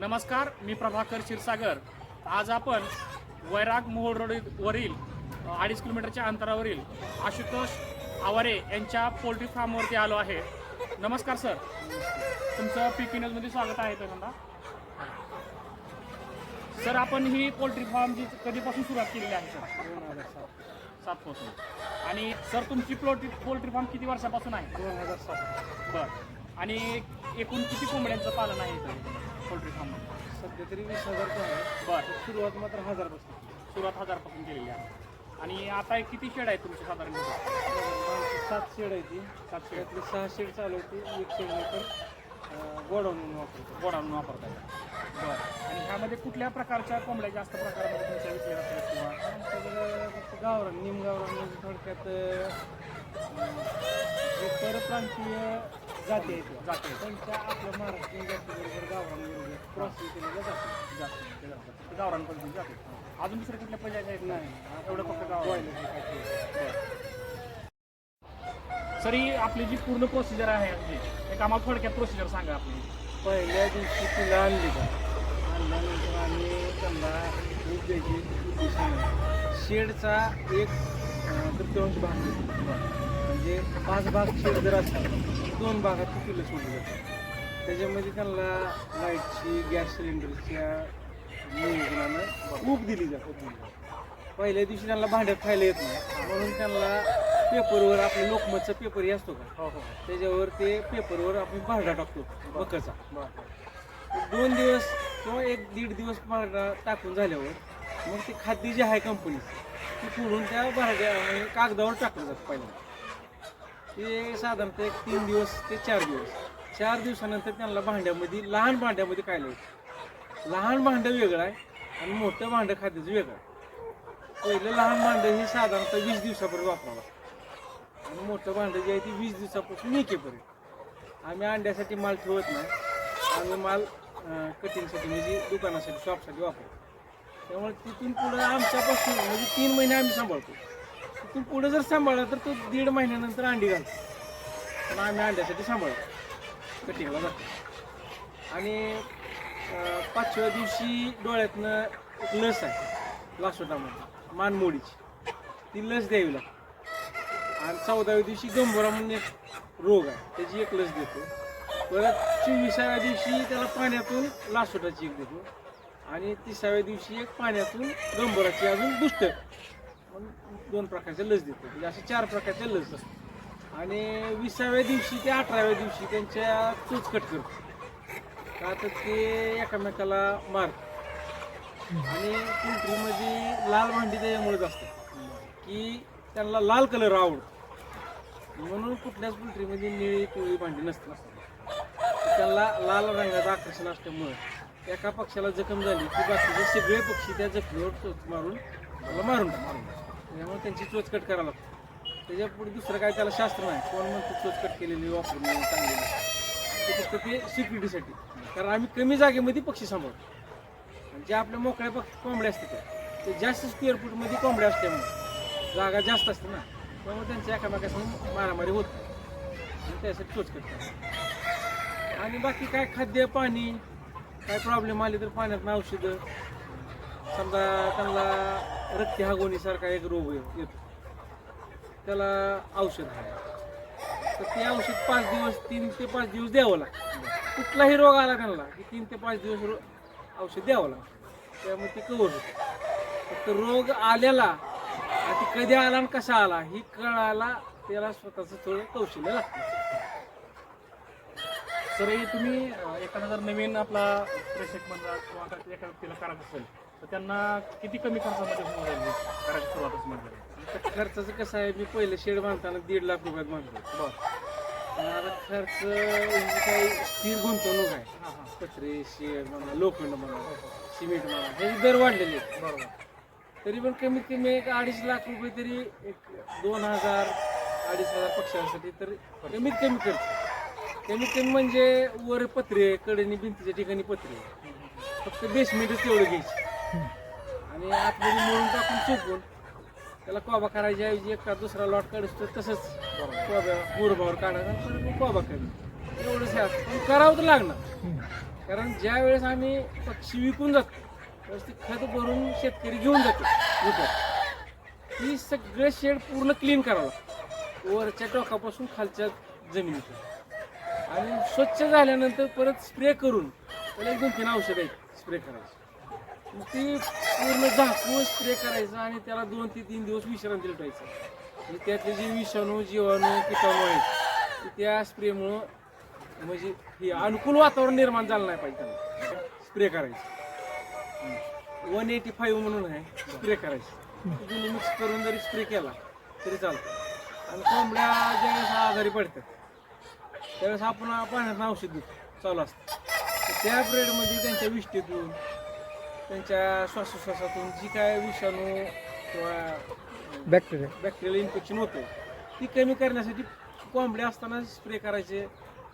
नमस्कार मी प्रभाकर क्षीरसागर. आज आपण वैराग मोहोळ रोडवरील अडीच किलोमीटरच्या अंतरावरील आशुतोष आवारे यांच्या पोल्ट्री फार्मवरती आलो आहे. नमस्कार सर. तुमचं पी पी न्यूजमध्ये स्वागत आहे पहिल्यांदा. सर आपण ही पोल्ट्री फार्मची कधीपासून सुरुवात केलेली आहे सर? दोन हजार सात सातपासून आणि सर तुमची पोल्ट्री पोल्ट्री फार्म किती वर्षापासून आहे? दोन हजार सात. बरं. आणि एकूण किती कोंबड्यांचं पालन आहे इथं? पोल्ट्री फार्ममध्ये सध्या तरी वीस हजारचं आहे. बरं. सुरुवात मात्र हजारपासून सुरुवात हजारपासून केलेली आहे. आणि आता एक किती शेड आहेत तुमचे साधारण? सात शेड आहे ती सात शेड. त्यातली सहा शेड चालू होती एक शेड नंतर गोडाऊन म्हणून वापरतो गोडाऊन वापरताय बरं. आणि ह्यामध्ये कुठल्या प्रकारच्या कोंबड्या जास्त प्रकारामध्ये तुमच्या विकल्या जातात किंवा? आमच्याकडे फक्त गावरान निम गावरान म्हणजे थोडक्यात परप्रांतीय जाती. जाते. त्यांच्या आपल्या महाराष्ट्रीयन जातीबरोबर गावरान बरोबर क्रॉसिंग केलेल्या जाती. जास्त ते जातात. ते गावरान पद्धतीने जाते. अजून दुसऱ्या कुठल्या प्रजाती आहेत नाही एवढं फक्त ते. सर ही आपली जी पूर्ण प्रोसिजर आहे आपली एक आम्हाला थोडक्यात प्रोसिजर सांगा आपली. पहिल्या दिवशी तिला आणली का? आणल्यानंतर आम्ही त्यांना दूध द्यायची शेडचा एक तृतीयांश भाग म्हणजे पाच भाग शेड जर असतात दोन भागात ती पिलं सोडली जातात. त्याच्यामध्ये त्यांना लाईटची गॅस सिलेंडरच्या नियोजनानं ऊब दिली जाते. पहिल्या दिवशी त्यांना भांड्यात खायला येत नाही. म्हणून त्यांना पेपरवर आपलं लोकमतचा पेपर हे असतो का? हो हो त्याच्यावर ते पेपरवर आपण भांडा टाकतो बकाचा बरं. दोन दिवस किंवा एक दीड दिवस भांडा टाकून झाल्यावर मग ते खाद्य जे आहे कंपनी ती फोडून त्या भांड्या कागदावर टाकलं जातं पहिल्यांदा. ते साधारणतः एक तीन दिवस ते चार दिवस. चार दिवसानंतर त्यांना भांड्यामध्ये लहान भांड्यामध्ये खायला येतं लहान भांडं वेगळं आहे आणि मोठं भांडं खाद्याचं वेगळं. आहे पहिलं लहान भांडं हे साधारणतः वीस दिवसापर्यंत वापरावं लागतं. आणि मोठं भांडं जे आहे ते वीस दिवसापासून मेकेपर्यंत आम्ही अंड्यासाठी माल ठेवत नाही. आम्ही माल कटिंगसाठी म्हणजे दुकानासाठी शॉपसाठी वापरतो. त्यामुळे तिथून पुढं आमच्यापासून म्हणजे तीन महिने आम्ही सांभाळतो. तू पुढं जर सांभाळला तर तो दीड महिन्यानंतर अंडी घालतो पण आम्ही अंड्यासाठी सांभाळतो. कटिंगला जातो. आणि पाचव्या दिवशी डोळ्यातनं एक लस आहे लासोटामध्ये मानमोडीची. ती लस द्यावी लागते. आणि चौदाव्या दिवशी गंभोरा म्हणून एक रोग आहे त्याची एक लस देतो. परत चोवीसाव्या दिवशी त्याला पाण्यातून लासोटाची एक देतो. आणि तिसाव्या दिवशी एक पाण्यातून गंभोराची अजून बुस्टर. आपण दोन प्रकारच्या लस देतो. म्हणजे असे चार प्रकारच्या लस असतात. आणि विसाव्या दिवशी ते अठराव्या दिवशी त्यांच्या चूच कट करतो. का तर ते एकामेकाला मारतात. आणि पोल्ट्रीमध्ये लाल भांडी त्याच्यामुळेच असतात. की त्यांना लाल कलर आवडतो. म्हणून कुठल्याच पोल्ट्रीमध्ये निळी पिवळी भांडी नसते त्यांना लाल रंगाचं आकर्षण असल्यामुळं एका पक्षाला जखम झाली की बाकीचे सगळे पक्षी त्या जखमीवर चोच मारून त्याला मारून मारून. त्यामुळे त्यांची चोचकट करावं लागतं. त्याच्या पुढे दुसरं काय त्याला शास्त्र नाही. कोण म्हणतो चोचकट केलेली वापरून चांगली ते फक्त ते सिक्युरिटीसाठी कारण आम्ही कमी जागेमध्ये पक्षी सांभाळतो. आणि जे आपल्या मोकळ्या पक्ष कोंबड्या असतात त्या, ते जास्त स्क्वेअर फूटमध्ये कोंबड्या असल्यामुळे जागा जास्त असते ना. त्यामुळे त्यांच्या एकामेकासमोर मारामारी होत आणि त्यासाठी चोचकट करतात आणि बाकी काय खाद्य पाणी काय प्रॉब्लेम आले तर पाण्यात औषधं. समजा त्यांना रक्ती हागवणीसारखा एक रोग येतो. त्याला औषध आहे. तर ते औषध पाच दिवस तीन ते पाच दिवस द्यावं लागतं. कुठलाही रोग आला त्यांना की तीन ते पाच दिवस रो- औषध द्यावं लागतं. त्यामुळे ते कवर होतं. फक्त रोग आलेला आणि कधी आला आणि कसा आला ही कळायला त्याला स्वतःचं थोडं कौशल्य लागतं. सर हे तुम्ही एखादा जर नवीन आपला प्रेक्षक म्हणा किंवा आता एखाद्या व्यक्तीला करायचं असेल तर त्यांना किती कमी खर्चामध्ये होऊन जाईल हे करायची सुरुवातच म्हणजे तर? खर्चाचं कसं आहे मी पहिलं शेड बांधताना दीड लाख रुपयात बांधतो बरं. पण आता खर्च म्हणजे काही स्थिर गुंतवणूक आहे. हां हां. पत्रे शेड म्हणा लोखंड म्हणा सिमेंट म्हणा हे दर वाढलेले आहेत. बरोबर. तरी पण कमीत कमी एक अडीच लाख रुपये तरी एक दोन हजार अडीच हजार पक्षांसाठी तर कमीत कमी खर्च. कमीत कमी म्हणजे वर पत्रे कडेने भिंतीच्या ठिकाणी पत्रे. फक्त बेसमेंटच तेवढं घ्यायची. आणि आतमध्ये मिळून टाकून चुकून त्याला कोबा करायच्या ऐवजी एका दुसरा लॉट काढतो तसंच कोब्या मुरभावर काढायचा परत कोबा करणं एवढंच आहे. पण करावं तर लागणार. कारण ज्या वेळेस आम्ही पक्षी विकून जातो त्यावेळेस ते खत भरून शेतकरी घेऊन जातो विकत. ती सगळं शेड पूर्ण क्लीन करावं वरच्या टोकापासून खालच्या जमिनीत आणि स्वच्छ झाल्यानंतर परत स्प्रे करून त्याला एक दोन तीन औषध आहेत स्प्रे करायचं. मग ती पूर्ण झाकून स्प्रे करायचं आणि त्याला दोन ते तीन दिवस विश्रांती ठेवायचं म्हणजे त्यातले जे विषाणू जीवाणू किटाणू आहेत ते त्या स्प्रेमुळं म्हणजे हे अनुकूल वातावरण निर्माण झालं नाही पाहिजे त्यांना. स्प्रे करायचं. वन एटी फाईव्ह म्हणून आहे स्प्रे करायचं. दोन्ही मिक्स करून जरी स्प्रे केला तरी चालतं. आणि कोंबड्या ज्यावेळेस आजारी पडतात त्यावेळेस आपण पाण्यात औषध देतो चालू असतं. त्या ब्रेडमध्ये त्यांच्या विष्टीतून त्यांच्या श्वासोश्वासातून जी काय विषाणू किंवा बॅक्टेरिया बॅक्टेरियल इन्फेक्शन होतं ती कमी करण्यासाठी कोंबडे असताना स्प्रे करायचे.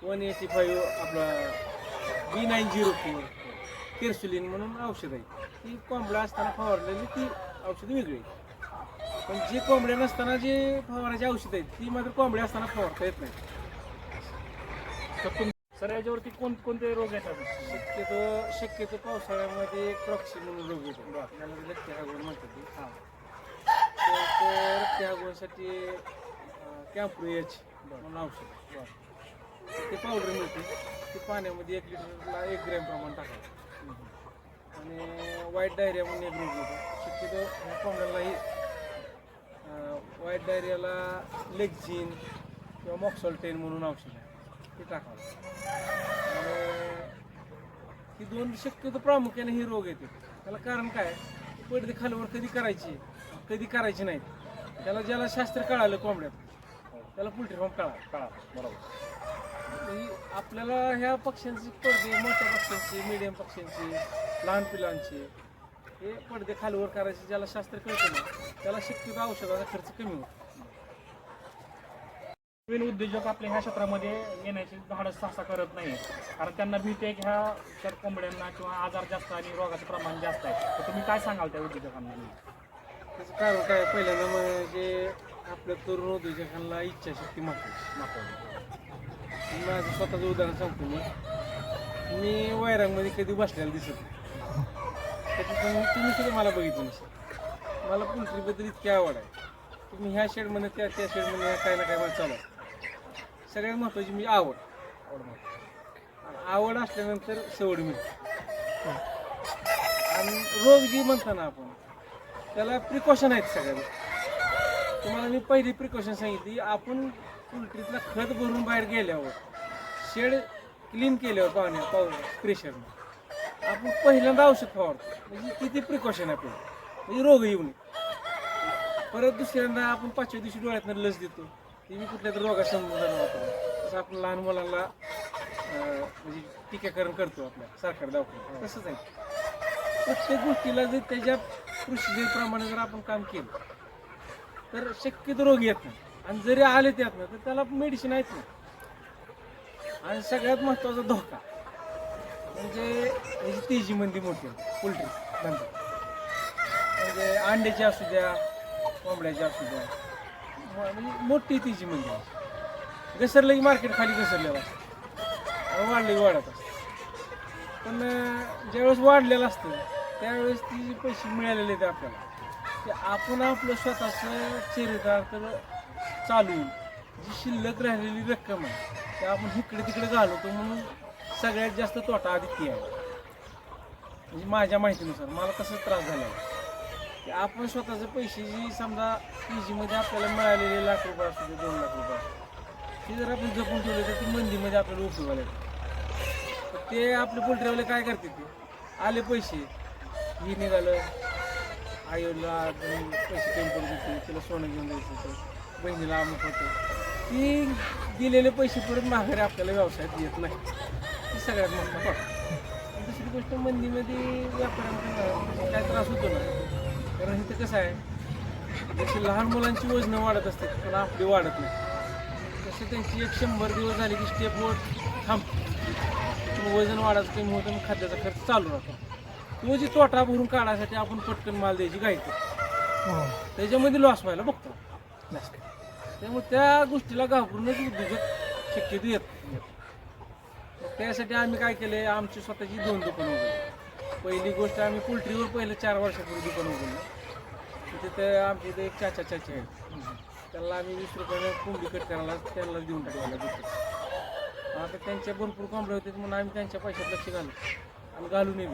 वन एटी फाईव्ह आपला बी नाईन झिरो फोर केर्सुलिन म्हणून औषध आहे. ती कोंबड्या असताना फवारलेली ती औषधं वेगळी. पण जे कोंबड्या नसताना जे फवाराची औषध आहेत ती मात्र कोंबड्या असताना फवारता येत नाही. सर याच्यावरती कोण कोणते रोग येतात शक्यतो शक्यतो पावसाळ्यामध्ये एक प्रॉक्सी म्हणून रोग येतो. त्याला रक्ती हागवण म्हणतात ते. हां. तर ते रक्ती हागवणसाठी कॅम्प्रो एच म्हणून औषध. ते पावडर मिळते. ते पाण्यामध्ये एक लिटरला एक ग्रॅम प्रमाण टाकायचं. आणि व्हाईट डायरिया म्हणून एक रोग येतो. शक्यतो ह्या कोंबड्यांनाही व्हाईट डायरियाला लेक्झिन किंवा मॉक्सॉल्टेन म्हणून औषध आहे. ते टाकावं. ही दोन शक्यतो प्रामुख्याने हे रोग येते. त्याला कारण काय? पडदे खालवर कधी करायची कधी करायची नाहीत. त्याला ज्याला शास्त्र कळालं कोंबड्यात त्याला पोल्ट्री फार्म कळालं. कळा बरोबर. आपल्याला ह्या पक्ष्यांचे पडदे मोठ्या पक्ष्यांचे मिडियम पक्ष्यांचे लहान पिलांचे हे पडदे खालवर करायचे ज्याला शास्त्र कळतं ना त्याला शक्यतो औषधाचा खर्च कमी होतो. नवीन उद्योजक आपल्या ह्या क्षेत्रामध्ये येण्याची धाडस सहसा करत नाही कारण त्यांना भीती आहे की ह्या शर कोंबड्यांना किंवा आजार जास्त आणि रोगाचं प्रमाण जास्त आहे. तर तुम्ही काय सांगाल त्या उद्योजकांना? त्याचं कारण काय पहिल्यांदा म्हणजे आपल्या तरुण उद्योजकांना इच्छाशक्ती महत्वाची माझं स्वतःचं उदाहरण सांगतो मी. मी वैरांगमध्ये कधी बसलेला दिसत त्याच्यातून तुम्ही सुद्धा मला बघितलं नसेल. मला पोल्ट्रीबद्दल इतकी आवड आहे. तुम्ही ह्या शेडमध्ये त्या त्या शेडमध्ये काय ना काय मला चालू आहे. सगळ्यात महत्त्वाची म्हणजे आवड. आणि आवड असल्यानंतर सवड मिळते. आणि रोग जी म्हणतो ना आपण त्याला प्रिकॉशन आहेत सगळ्या गोष्टी. तुम्हाला मी पहिली प्रिकॉशन सांगितली आपण पोल्ट्रीतला खत भरून बाहेर गेल्यावर शेड क्लीन केल्यावर पाण्या पाव प्रेशरनं आपण पहिल्यांदा औषध फवारतो. म्हणजे किती प्रिकॉशन आहे आपल्याला म्हणजे रोग येऊ नये. परत दुसऱ्यांदा आपण पाचव्या दिवशी डोळ्यातनं लस देतो. ती मी कुठल्या तरी रोगा समजून वापरतो तसं आपण लहान मुलांना म्हणजे टीकाकरण करतो आपल्या सरकार दवाखान्यात. तसंच आहे. प्रत्येक गोष्टीला जर त्याच्या प्रोसिजरप्रमाणे जर आपण काम केलं तर शक्यतो रोग येत नाही. आणि जरी आले त्यात ना तर त्याला मेडिसिन आहेत ना. आणि सगळ्यात महत्त्वाचा धोका म्हणजे याची तेजी मंदी मोठी पोल्ट्री धंदा. म्हणजे अंड्याची असू द्या कोंबड्याची असू द्या म्हणजे मोठी तिची म्हणजे. आहे. घसरलं की मार्केट खाली घसरलेलं असतं वाढलं की वाढत असतं. पण ज्यावेळेस वाढलेलं असतं त्यावेळेस ती जे पैसे मिळालेले आहेत आपल्याला ते आपण आपलं स्वतःचं चरितार्थ चालू जी शिल्लक राहिलेली रक्कम आहे ते आपण इकडे तिकडे घालवतो म्हणून सगळ्यात जास्त तोटा आधी ती आहे. म्हणजे माझ्या माहितीनुसार मला तसंच त्रास झाला आहे. की आपण स्वतःचे पैसे जी समजा पी जीमध्ये आपल्याला मिळालेले लाख रुपये असू दे दोन लाख रुपये असू ते जर आपण जपून ठेवले तर ती मंदीमध्ये आपल्याला उपयोगाला येतो तर ते आपले पोल्ट्रीवाले काय करते ते? आले पैसे. ही निघालं. आईला पैसे कमी करून देते तिला सोनं घेऊन द्यायचं होतं. बहिणीला अमुक होतं. ती दिलेले पैसे परत माघारी आपल्याला व्यवसायात येत नाही. ती सगळ्यात मोठा दुसरी गोष्ट मंदीमध्ये व्यापाऱ्यांना काय त्रास होतो ना? कारण इथं कसं आहे जशी लहान मुलांची वजनं वाढत असते पण आपली वाढत नाही. तसे त्यांची एक शंभर दिवस झाले की स्टेपवर थांबते मग वजन वाढायचं कमी होतं मग खाद्याचा खर्च चालू राहतो. तो जी तोटा भरून काढायसाठी आपण पटकन माल द्यायची गायतो त्याच्यामध्ये लॉस व्हायला बघतो. त्यामुळे त्या गोष्टीला घाबरूनच उद्योजक शक्यतो येत त्यासाठी आम्ही काय केले आमची स्वतःची दोन दुकानं उघडली. पहिली गोष्ट आम्ही पोल्ट्रीवर पहिलं चार वर्षापूर्वी दुकान उघडलं तिथे आमच्या इथे एक चाचा चाचा आहेत. त्याला आम्ही वीस रुपयाने कोंबडी कट करायला त्यांना देऊन टाकला दुसरं आता त्यांच्या भरपूर कोंबड्या होते म्हणून आम्ही त्यांच्या पैशात लक्ष घालू आणि घालू नये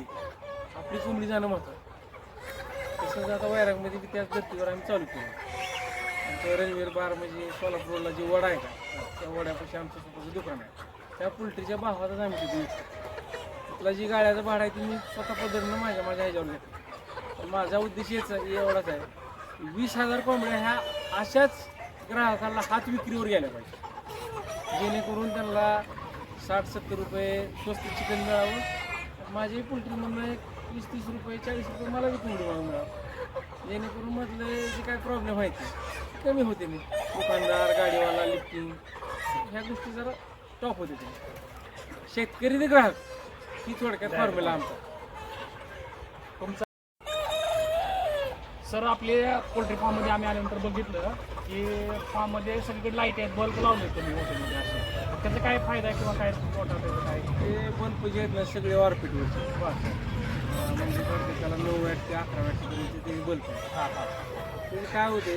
आपली कोंबडी जाणं महत्त्वाचं तसंच आता वैरागमध्ये बी त्याच धर्तीवर आम्ही चालू केलं. आमचं रणवीर बार म्हणजे सोलापूरला जी वडा आहे का त्या वड्यापाशी आमचं स्वतःचं दुकान आहे. त्या पोल्ट्रीच्या भावातच आम्ही तिथे विकतो आपला जी गाड्याचं भाडं आहे ती मी स्वतः पद्धतीनं माझ्या माझ्या ह्याच्यावर पण माझा उद्देश हेच आहे एवढाच आहे. वीस हजार कोंबड्या ह्या अशाच ग्राहकाला हात विक्रीवर गेल्या पाहिजे. जेणेकरून त्यांना साठ सत्तर रुपये स्वस्त चिकन मिळावं. माझी पोल्ट्रीमधनं एक वीस तीस रुपये चाळीस रुपये मला विकून मिळावं मिळावं. जेणेकरून मधले जे काय प्रॉब्लेम आहेत ते कमी होते मी. दुकानदार गाडीवाला लिफ्टिंग ह्या गोष्टी जरा टॉप होते ते. शेतकरी ते ग्राहक. ही थोडक्यात फॉर्म्युला आमचा. तुमचा सर आपले पोल्ट्री फार्ममध्ये आम्ही आल्यानंतर बघितलं की फार्ममध्ये सगळीकडे लाइट आहेत बल्ब लावले तुम्ही हॉटेलमध्ये असे. त्याचा काय फायदा किंवा काय तोटा त्याचा काय? ते बल्ब जे आहेत ना सगळे ऑर्बिटवरचे बरं. म्हणजे त्याला नऊ वॅट ते अकरा वॅटपर्यंत ते बल्ब हां हां. ते काय होते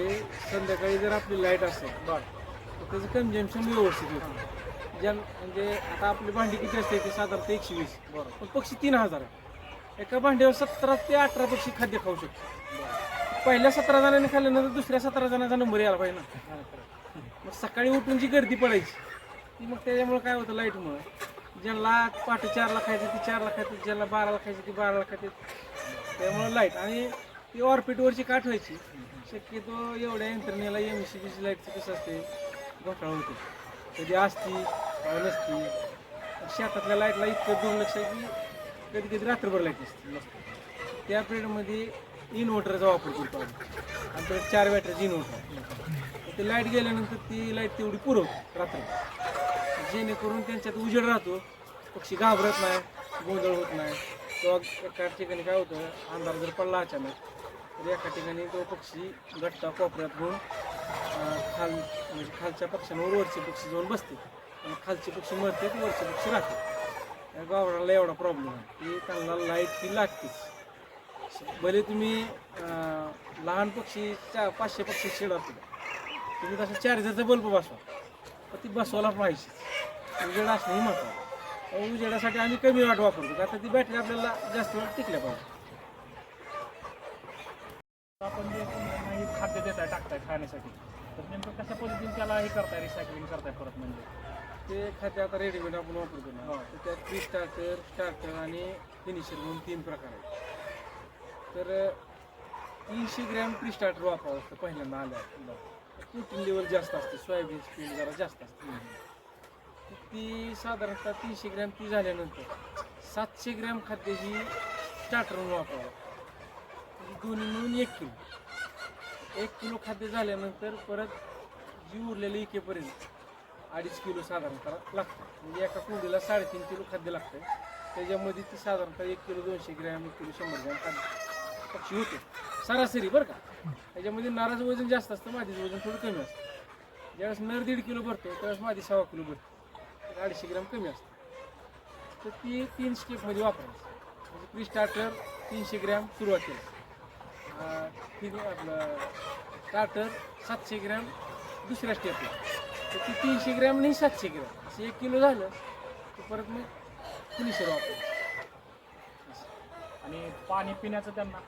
संध्याकाळी जर आपली लाइट असेल बरं. तर त्याचं कन्झम्पशन व्यवस्थित होतं. ज्या म्हणजे आता आपली भांडी किती असते? ते साधारणतः एकशे वीस. बरं पण पक्षी तीन हजार आहे. एका भांड्यावर सतरा ते अठरा पक्षी खाद्य खाऊ शकतो पहिल्या सतरा जणांनी खाल्ल्यानंतर दुसऱ्या सतरा जणांचा नंबर यायला पाहिजे ना. मग सकाळी उठून जी गर्दी पडायची ती मग त्याच्यामुळे काय होतं लाईटमुळे ज्यांना पहाटे चारला खायचं ती चारला खायचं ज्यांना बाराला खायचं ती बाराला खायचे. त्यामुळे लाइट आणि ती ऑर्बिटवरची काठ व्हायची. शक्यतो एवढ्या यंत्रणेला एम सी बीची लाईटचं कसं असते घोटाळा होते कधी असती नसती शेतातल्या लाईटला इतकं दुर्लक्ष आहे की कधी कधी रात्रभर लाइट नसते. त्या पिरियडमध्ये इन्व्हर्टरचा वापर करतो आम्ही. आमच्याकडे चार बॅटरीची इन्व्हर्टर. ते लाइट गेल्यानंतर ती लाइट तेवढी पुरवतो रात्री जेणेकरून त्यांच्यात उजेड राहतो. पक्षी घाबरत नाही गोंधळ होत नाही. किंवा एका ठिकाणी काय होतं अंधार जर पडला अचानक तर एका ठिकाणी तो पक्षी गट्टा कोपऱ्यात घेऊन खाल म्हणजे खालच्या पक्ष्यांवर वरचे पक्षी जाऊन बसते. आणि खालचे पक्षी मरते वरचे पक्षी राहते या गावराला एवढा प्रॉब्लेम आहे की त्यांना लाइट ही लागतेच. भले तुम्ही लहान पक्षी चा पाचशे पक्षी शेड असतील तुम्ही तसं चार्जरचा बल्ब बसवा. तर ती बसवायला पाहिजे. उजेड असणं ही महत्त्वाचं उजेडासाठी आम्ही कमी वाट वापरतो. आता ती बॅटरी आपल्याला जास्त वेळ टिकल्या पाहिजे. आपण जे खाद्य देताय टाकताय खाण्यासाठी तर नेमकं कशा पद्धतीने त्याला हे करताय रिसायकलिंग करताय परत म्हणजे? ते खाद्य आता रेडीमेड आपण वापरतो ना. हो. तर त्यात प्री स्टार्टर स्टार्टर आणि फिनिशर म्हणून तीन प्रकार आहेत. तर तीनशे ग्रॅम प्री स्टार्टर वापरावं असतं पहिल्यांदा आल्यावर. प्रोटीन लेवल जास्त असते सोयाबीन स्पीड जरा जास्त असते. ती साधारणतः तीनशे ग्रॅम ती झाल्यानंतर सातशे ग्रॅम खाद्य ही स्टार्टर म्हणून वापरावं दोन्ही मिळून एक किलो. एक किलो खाद्य झाल्यानंतर परत जी उरलेली इकेपर्यंत अडीच किलो साधारणतः लागतं. म्हणजे एका कोंबडीला साडेतीन किलो खाद्य लागतं त्याच्यामध्ये ती साधारणतः एक किलो दोनशे ग्रॅम एक किलो शंभर ग्रॅम खाद्य पक्षी होते. सरासरी बरं का. त्याच्यामध्ये नाराचं वजन जास्त असतं मादीचं वजन थोडं कमी असतं. ज्यावेळेस नर दीड किलो भरतो त्यावेळेस मादी सव्वा किलो भरतो. अडीचशे ग्रॅम कमी असतं. तर ती तीन स्टेपमध्ये वापरायची. म्हणजे प्री स्टार्टर तीनशे ग्रॅम सुरुवातीला. अं, आपलं स्टार्टर सातशे ग्रॅम दुसऱ्या स्टेपला तर ती तीनशे ग्रॅम नाही सातशे ग्रॅम. असं एक किलो झालं तर परत मग वापरायचं आणि पाणी पिण्याचं त्यांना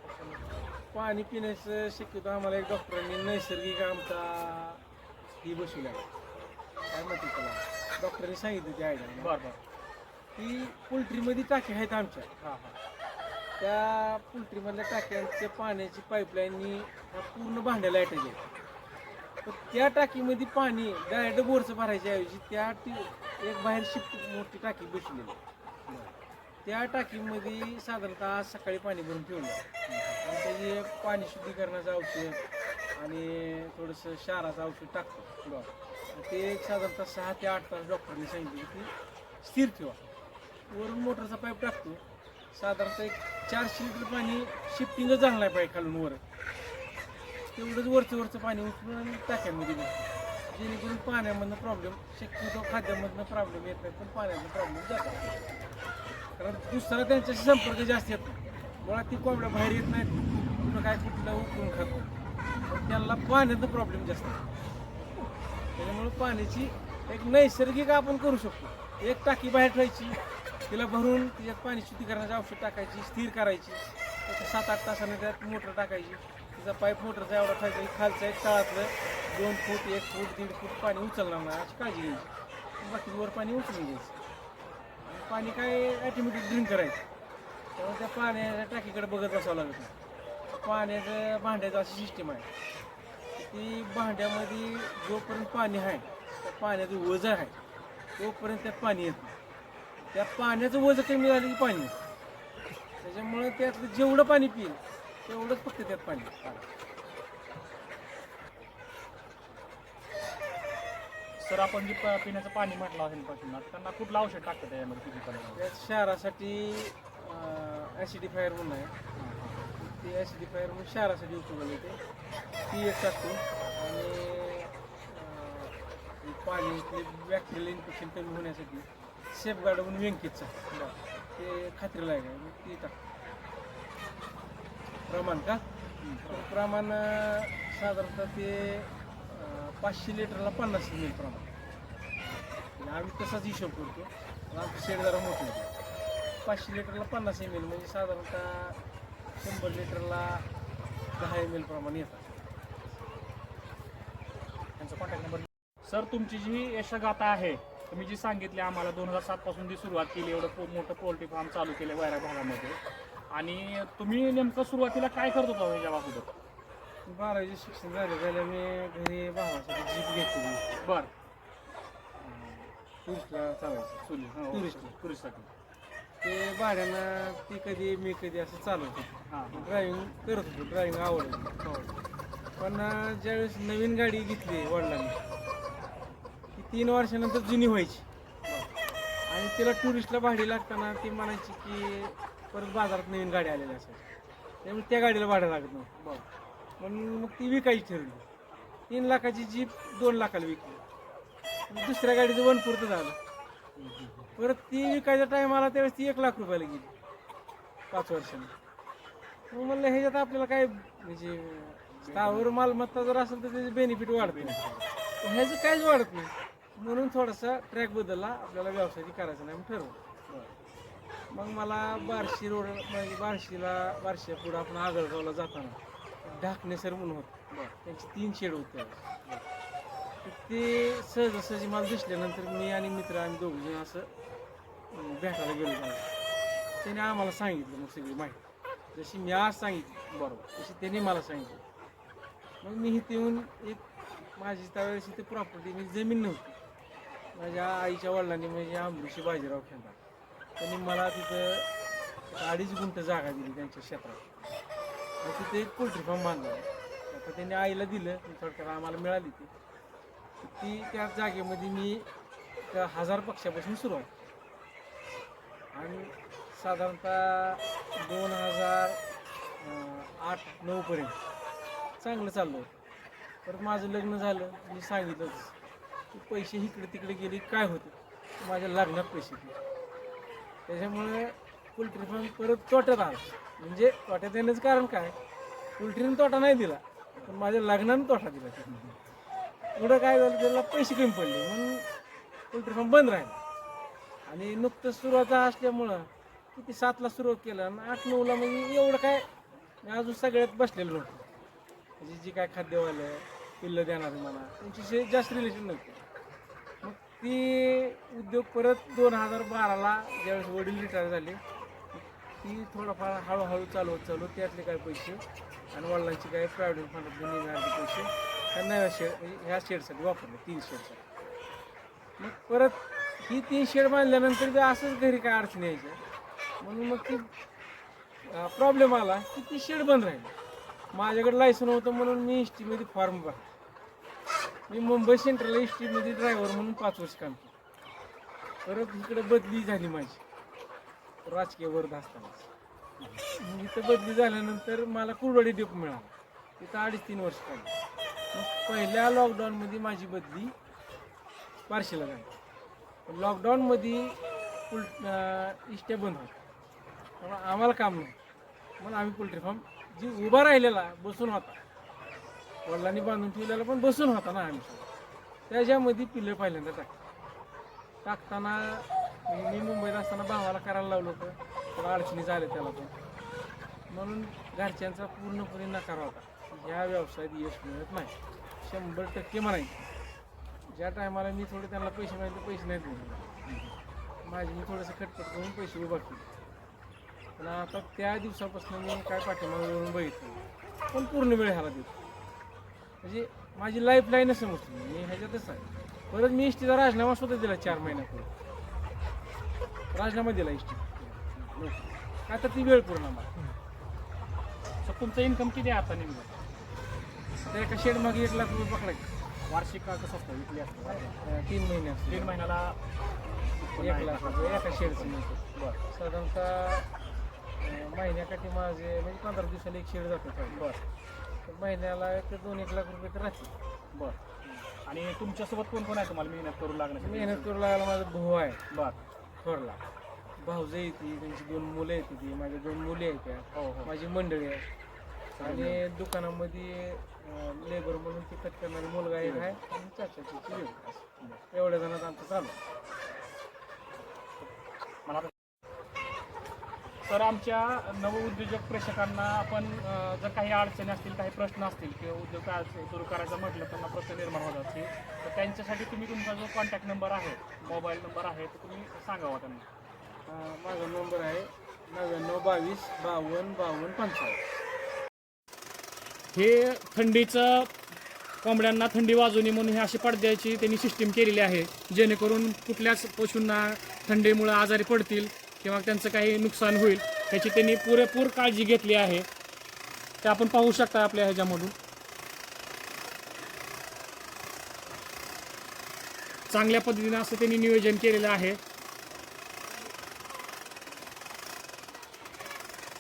पाणी पिण्याचं शक्यतो आम्हाला एक डॉक्टरांनी नैसर्गिक आमचा ही बसवल्या काय म्हणते त्याला? डॉक्टरांनी सांगितलं ती आयडिया. बरं बरं. की पोल्ट्रीमध्ये टाकी आहेत आमच्या. हां हां. त्या पोल्ट्रीमधल्या टाक्यांच्या पाण्याची पाईपलाईननी पूर्ण भांड्याला अटॅच आहे तर त्या टाकीमध्ये पाणी डायरेक्ट बोरचं भरायच्या ऐवजी त्या टी एक बाहेर शिफ्ट मोठी टाकी बसलेली. त्या टाकीमध्ये साधारणतः आज सकाळी पाणी भरून ठेवलं. आणि त्याची पाणी शुद्धीकरणाचं औषध आणि थोडंसं क्षाराचं औषध टाकतो. बरं ते एक साधारणतः सहा ते आठ तास डॉक्टरने सांगितलं की स्थिर ठेवा. वरून मोटरचा पाईप टाकतो. साधारणतः एक चारशे लिटर पाणी शिफ्टिंगच झालं नाही पाहिजे खालून वर. तेवढंच वरचं वरचं पाणी उचलून आणि टाक्यांमध्ये जेणेकरून पाण्यामधनं प्रॉब्लेम शक्यतो खाद्यामधनं प्रॉब्लेम येत नाही पण पाण्यातनं प्रॉब्लेम जातात कारण दुसरा त्यांच्याशी संपर्क जास्त येत. नाही मुळात ती कोंबड्या बाहेर येत नाहीत कुठं काय कुठलं उकळून खातो. त्यांना पाण्याचा प्रॉब्लेम जास्त त्याच्यामुळं पाण्याची एक नैसर्गिक आपण करू शकतो. एक टाकी बाहेर ठेवायची तिला भरून तिच्यात पाणी शुद्धीकरणाची औषध टाकायची स्थिर करायची. सात आठ तासाने त्यात मोटर टाकायची. तिचा पाईप मोटरचा एवढा ठेवायचा खालचा एक तळातलं दोन फूट एक फूट दीड फूट पाणी उचलणार नाही अशी काळजी घ्यायची. बाकी वर पाणी उचलून घ्यायचं. आणि पाणी काय ॲटोमॅटिक ड्रिंक करायचं. त्यामुळे त्या पाण्याच्या टाकीकडे बघत बसावं लागत नाही. पाण्याचं भांड्याचं अशी सिस्टीम आहे ती भांड्यामध्ये जोपर्यंत पाणी आहे त्या पाण्याचं वजन आहे तोपर्यंत त्यात पाणी येत नाही. त्या पाण्याचं वजन कमी झालं की पाणी त्याच्यामुळं त्यातलं जेवढं पाणी पिईल तेवढंच फक्त त्यात पाणी. सर आपण जे प- पिण्याचं पाणी म्हटलं आहे पासून त्यांना कुठलं औषध टाकतं त्याच्यामध्ये किती त्यात शहरासाठी ॲसिडिफायर म्हणून आहे. ते ॲसिडिफायर म्हणून शहरासाठी उपयोगाला येते. ती एक टाकतो. आणि अं, पाणी बॅक्टेरियल इन्फेक्शन कमी होण्यासाठी सेफ गार्ड म्हणून व्यंकितचा ते खात्रीला आहे. का ते टाकतो. प्रमाण का? प्रमाण साधारणतः ते पाचशे लिटरला पन्नास एम एल प्रमाण आम्ही तसाच हिशोब करतो. आमचं शेड जरा मोठं होतं. पाचशे लिटरला पन्नास एम एल म्हणजे साधारणतः शंभर लिटरला दहा एम एल प्रमाण येतात त्यांचा कॉन्टॅक्ट नंबर सर तुमची जी यशगाथा आहे तुम्ही जी सांगितली आम्हाला दोन हजार सातपासून जी सुरुवात केली एवढं मोठं पोल्ट्री फार्म चालू केलं वायरा भागामध्ये. आणि तुम्ही नेमकं सुरुवातीला काय करत होता ह्याच्या अगोदर? बारावीचे शिक्षण झालं झालं मी घरी भावासाठी जीप घेतली. बर. टुरिस्टला चालायचं. चुली टुरिस्ट. टुरिस्टसाठी. ते भाड्यानं ती कधी मी कधी असं चालवत होतो. हां ड्रायव्हिंग करत होतो ड्रायव्हिंग आवडत हो. पण अं, ज्यावेळेस नवीन गाडी घेतली वडिलांनी ती तीन वर्षानंतर जुनी व्हायची. आणि तिला टुरिस्टला भाडी लागताना ती म्हणायची की परत बाजारात नवीन गाडी आलेली असायची त्यामुळे त्या गाडीला भाडं लागत नव्हतं. बर. म्हणून मग ती विकायची ठरली. तीन लाखाची जीप दोन लाखाला विकली. दुसऱ्या गाडीचं वन पुरतं झालं. परत ती विकायचा टाइम आला त्यावेळेस ती एक लाख रुपयाला गेली. पाच वर्षांनी. मग म्हणलं ह्याच्यात आपल्याला काय म्हणजे स्थावर मालमत्ता जर असेल तर त्याचे बेनिफिट वाढते. ह्याचं काहीच वाढत नाही. म्हणून थोडासा ट्रॅक बदलला आपल्याला व्यवसाय करायचा नाही ठरवलं. मग मला बार्शी रोड म्हणजे बार्शीला बार्शीच्या पुढं आपण आगळगावला जाताना ढाकणे सर म्हणून होत. त्यांचे तीन शेड होते. ते सहजासहजी मला दिसल्यानंतर मी आणि मित्र आणि दोघं असं भेटायला गेलो त्यांना त्याने आम्हाला सांगितलं मग सगळी माहिती. जशी मी आज सांगितली. बरोबर तशी त्यांनी मला सांगितलं. मग मी इथे येऊन एक माझी त्यावेळेस इथे प्रॉपर्टी म्हणजे जमीन नव्हती. माझ्या आईच्या वडिलांनी म्हणजे आंबुशी बाजीराव खेळला त्यांनी मला तिथं अडीच गुंठ जागा दिली त्यांच्या क्षेत्रात. मग तिथे एक पोल्ट्री फार्म बांधला. आता त्यांनी आईला दिलं पण थोडक्यात आम्हाला मिळाली ती. ती त्या जागेमध्ये मी त्या हजार पक्षापासून सुरुवात आणि साधारणतः दोन हजार अं, आठ नऊपर्यंत चांगलं चाललं होतं. परत माझं लग्न झालं मी सांगितलंच की पैसे इकडे तिकडे गेले काय होते? माझ्या लग्नात पैसे गेले. त्याच्यामुळे पोल्ट्री फार्म परत तोट्यात आला. म्हणजे तोट्यात येण्याचं कारण काय? पोल्ट्रीने तोटा नाही दिला पण माझ्या लग्नानं तोटा दिला पुढं काय झालं? त्याला पैसे कमी पडले. म्हणून पोल्ट्री फार्म बंद राहिला. आणि नुकतंच सुरुवात असल्यामुळं किती सातला सुरुवात केलं आणि आठ नऊला म्हणजे एवढं काय? मी अजून सगळ्यात बसलेलो नव्हतो. म्हणजे जी काय खाद्यवालं पिल्लं देणारे मला त्यांच्याशी जास्त रिलेशन नव्हतं. ती उद्योग परत दोन हजार बाराला ज्यावेळेस वडील रिटायर झाले ती थोडंफार हळूहळू चालवत चालू त्यातले काय पैसे आणि वडिलांचे काय प्रायव्हेट फंडातले निघणारे पैसे ह्या नव्या शेड ह्या शेडसाठी वापरले तीन शेडसाठी मग परत ही तीन शेड बांधल्यानंतर बी असंच घरी काय अडचणी यायच्या म्हणून मग ती प्रॉब्लेम आला की ती शेड बंद राहिली. माझ्याकडे लायसन होतं म्हणून मी एस टीमध्ये फॉर्म भरला. मी मुंबई सेंट्रल इस्टीमध्ये ड्रायव्हर म्हणून पाच वर्ष काम केलं. परत इकडे बदली झाली माझी. राजकीय वर्ध असताना. मग इथं बदली झाल्यानंतर मला कुरवाडी डेप मिळाला. तिथं अडीच तीन वर्ष काढली मग पहिल्या लॉकडाऊनमध्ये माझी बदली बार्शीला झाली. लॉकडाऊनमध्ये पुल इष्ट्या बंद होत्या. आम्हाला काम नाही म्हणून आम्ही पोल्ट्री फार्म जी उभा राहिलेला बसून होता. वडिलांनी बांधून ठेवलेला पण बसून होता ना आम्ही. त्याच्यामध्ये पिल्लं पहिल्यांदा टाक टाकताना मी मुंबईत असताना भावाला करायला लावलं होतं. थोडं अडचणी झाल्या त्याला पण. म्हणून घरच्यांचा पूर्णपणे नकार होता. या व्यवसायात यश मिळत नाही. शंभर टक्के म्हणायचे. ज्या टायमाला मी थोडे त्यांना पैसे मागितले पैसे नाहीत दिले माझी मी थोडंसं खटपट करून पैसे उभा केले. पण आता त्या दिवसापासून मी काय पाठिंबा वळून बघितलं. पण पूर्ण वेळ ह्याला देतो. म्हणजे माझी लाईफ लाईनच समजली मी ह्याच्यातच आहे. परत मी इष्टीचा राजीनामा सुद्धा दिला चार महिन्यापूर्वी. राजीनामा दिला इष्टी तर ती वेळ पूर्ण मला तर तुमचं इन्कम किती आहे आता नेमकं? आता एका शेड मागे एक लाख रुपये पकडायचे. वार्षिक का कसं असतं? विकली असतं तीन महिने असते दीड महिन्याला एक. लाख रुपये एका शेडचं मिळतं बरं साधारणतः महिन्याकाठी माझे म्हणजे पंधरा दिवसाला एक शेड जातो. बरं. तर महिन्याला एक दोन एक लाख रुपये तर राहते बरं. आणि तुमच्यासोबत कोण कोण आहे तुम्हाला मेहनत करू लागण्यासाठी? मेहनत करू लागला माझा भाऊ आहे. बरं. थोरला. भाऊजं येते त्यांची दोन मुलं येते ती माझ्या दोन मुली आहेत त्या. हो हो. माझी मंडळी आहे. आणि दुकानामध्ये लेबर म्हणून ती कट करणारी मुलगा एक आहे. आणि ती आहे. एवढ्या जणांत आमचं चालू. आहे. मला आता- तर आमच्या नवउद्योजक प्रेक्षकांना आपण जर काही अडचणी असतील काही प्रश्न असतील किंवा उद्योग सुरू करायचं म्हटलं त्यांना प्रश्न निर्माण होत असतील. तर त्यांच्यासाठी तुम्ही तुमचा जो कॉन्टॅक्ट नंबर आहे मोबाईल नंबर आहे तो तुम्ही सांगावा त्यांना. माझा नंबर आहे नव्याण्णव बावीस बावन्न बावन्न पंचावन्न. हे थंडीचं कोंबड्यांना थंडी वाजू नये म्हणून हे अशी पडद्याची त्यांनी सिस्टीम केलेली आहे जेणेकरून कुठल्याच पशूंना थंडीमुळे आजारी पडतील. किंवा त्यांचं काही नुकसान होईल त्याची त्यांनी पुरेपूर काळजी घेतली आहे. ते आपण पाहू शकता आपल्या ह्याच्यामधून. चांगल्या पद्धतीनं असं त्यांनी नियोजन केलेलं आहे.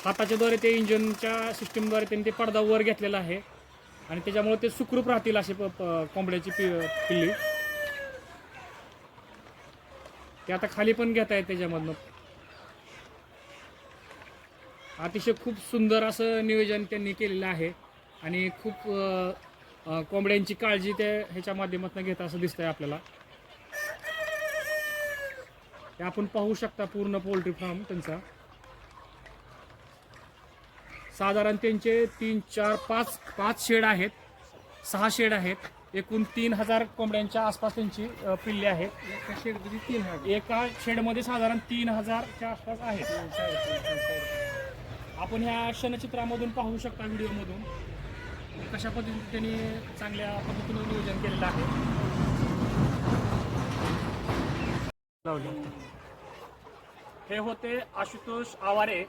हाताच्या द्वारे ते इंजिनच्या सिस्टीमद्वारे त्यांनी ते पडदा वर घेतलेला आहे. आणि त्याच्यामुळे ते सुखरूप राहतील असे प- कोंबड्याची पि पिल्ली. ते आता खाली पण घेत आहेत त्याच्यामधनं. अतिशय खूप सुंदर असं नियोजन त्यांनी केलेलं आहे आणि खूप कोंबड्यांची काळजी ते ह्याच्या माध्यमातून घेत असं दिसतंय आपल्याला ते आपण पाहू शकता पूर्ण पोल्ट्री फार्म त्यांचा साधारण त्यांचे तीन चार पाच पाच शेड आहेत सहा शेड आहेत एकूण तीन हजार कोंबड्यांच्या आसपास त्यांची पिल्ले आहेत एका शेडमध्ये तीन हजार एका शेडमध्ये साधारण तीन हजारच्या आसपास आहेत तीन, साडेतीन, तीन, साडेतीन. आपण ह्या क्षणचित्रामधून पाहू शकता व्हिडिओमधून कशा पद्धतीने त्यांनी चांगल्या पद्धतीने नियोजन केलेलं आहे. हे होते आशुतोष आवारे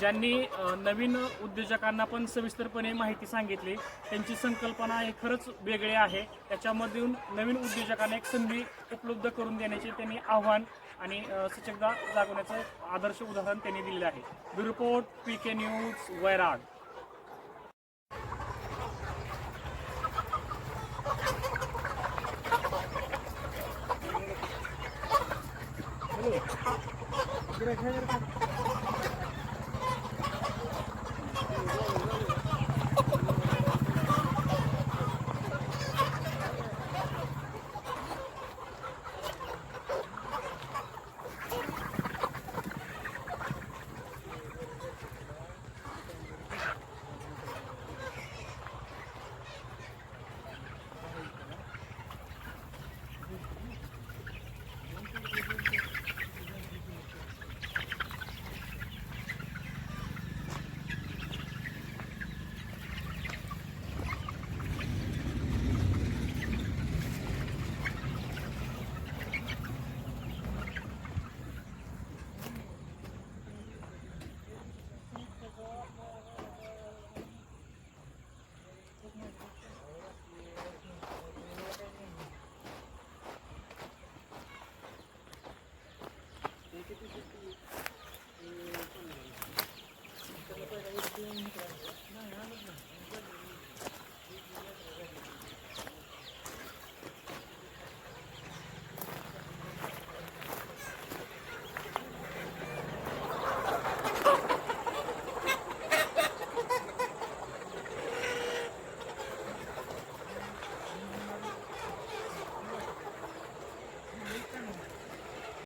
ज्यांनी नवीन उद्योजकांना पण सविस्तरपणे माहिती सांगितली. त्यांची संकल्पना हे खरंच वेगळी आहे. त्याच्यामधून नवीन उद्योजकांना एक संधी उपलब्ध करून देण्याचे त्यांनी आव्हान आणि सचकता जागवण्याचं आदर्श उदाहरण त्यांनी दिलेलं आहे bureau report P K news Vairag Gracias.